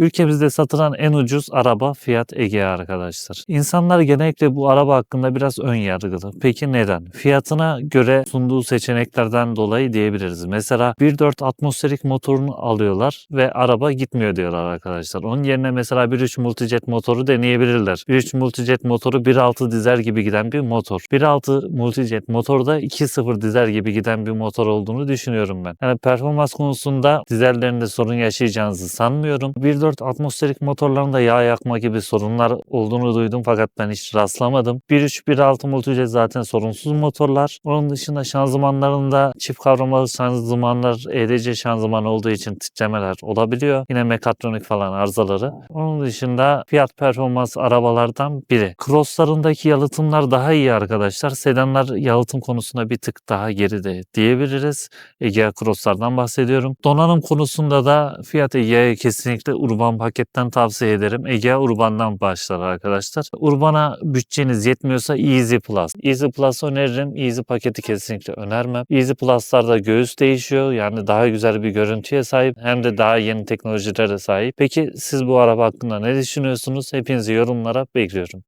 Ülkemizde satılan en ucuz araba Fiat Egea arkadaşlar. İnsanlar genellikle bu araba hakkında biraz ön yargılı. Peki neden? Fiyatına göre sunduğu seçeneklerden dolayı diyebiliriz. Mesela 1.4 atmosferik motorunu alıyorlar ve araba gitmiyor diyorlar arkadaşlar. Onun yerine mesela 1.3 Multijet motoru deneyebilirler. 1.3 Multijet motoru 1.6 dizel gibi giden bir motor. 1.6 Multijet motor da 2.0 dizel gibi giden bir motor olduğunu düşünüyorum ben. Yani performans konusunda dizellerinde sorun yaşayacağınızı sanmıyorum. 1.4 atmosferik motorlarında yağ yakma gibi sorunlar olduğunu duydum fakat ben hiç rastlamadım. 1.3 1.6 Multijet zaten sorunsuz motorlar. Onun dışında şanzımanlarında çift kavramalı şanzımanlar EDC şanzıman olduğu için titremeler olabiliyor. Yine mekatronik falan arızaları. Onun dışında fiyat performans arabalardan biri. Cross'larındaki yalıtımlar daha iyi arkadaşlar. Sedanlar yalıtım konusunda bir tık daha geride diyebiliriz. Egea Cross'lardan bahsediyorum. Donanım konusunda da Fiat Egea'yı kesinlikle Urban paketten tavsiye ederim. Egea Urban'dan başlar arkadaşlar. Urban'a bütçeniz yetmiyorsa Easy Plus. Easy Plus öneririm. Easy paketi kesinlikle önermem. Easy Plus'larda göğüs değişiyor. Yani daha güzel bir görüntüye sahip. Hem de daha yeni teknolojilere sahip. Peki siz bu araba hakkında ne düşünüyorsunuz? Hepinizi yorumlara bekliyorum.